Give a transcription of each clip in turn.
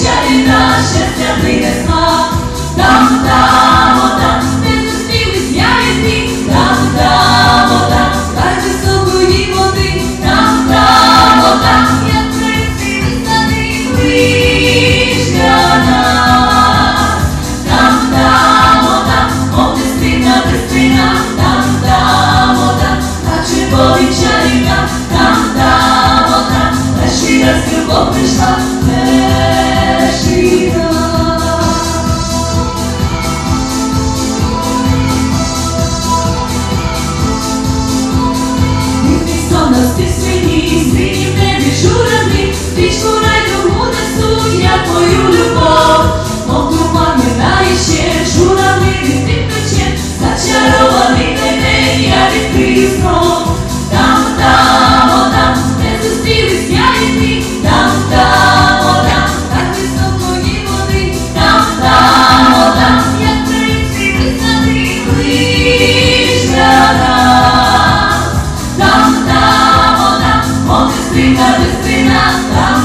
Віщати наше святий несла, там там, отам, не зустрілись я і ти, там там, отам, хай високої води, там там, отам, як присились на них лиш для нас, там там, отам, мов дистина, дистина, там там, отам, а чи повічаріна, там там, отам, та щира з любов прийшла. свічу не відчурами, свічку райдугу несу я твою любов. Христина, Христина,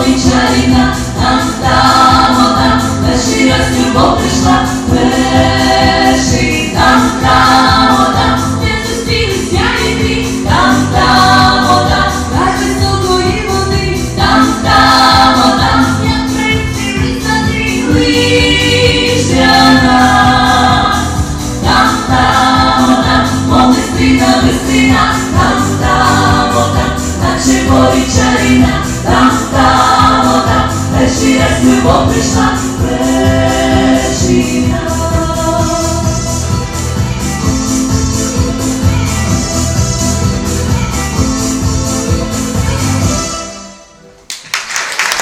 Чарівна this time.